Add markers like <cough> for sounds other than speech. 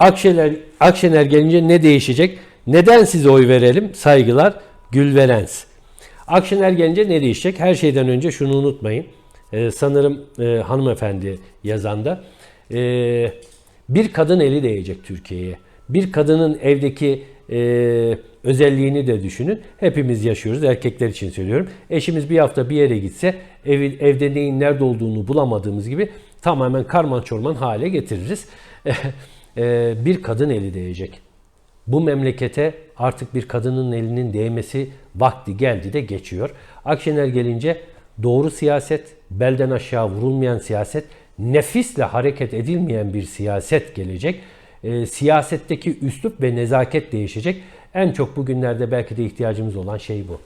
Akşener, Akşener gelince ne değişecek? Neden size oy verelim? Saygılar Gülverens. Akşener gelince ne değişecek? Her şeyden önce şunu unutmayın. Ee, sanırım e, hanımefendi yazanda. Ee, bir kadın eli değecek Türkiye'ye. Bir kadının evdeki e, özelliğini de düşünün. Hepimiz yaşıyoruz. Erkekler için söylüyorum. Eşimiz bir hafta bir yere gitse evi, evde neyin nerede olduğunu bulamadığımız gibi tamamen karman çorman hale getiririz. <laughs> Ee, bir kadın eli değecek. Bu memlekete artık bir kadının elinin değmesi vakti geldi de geçiyor. Akşener gelince doğru siyaset, belden aşağı vurulmayan siyaset, nefisle hareket edilmeyen bir siyaset gelecek. Ee, siyasetteki üslup ve nezaket değişecek. En çok bugünlerde belki de ihtiyacımız olan şey bu.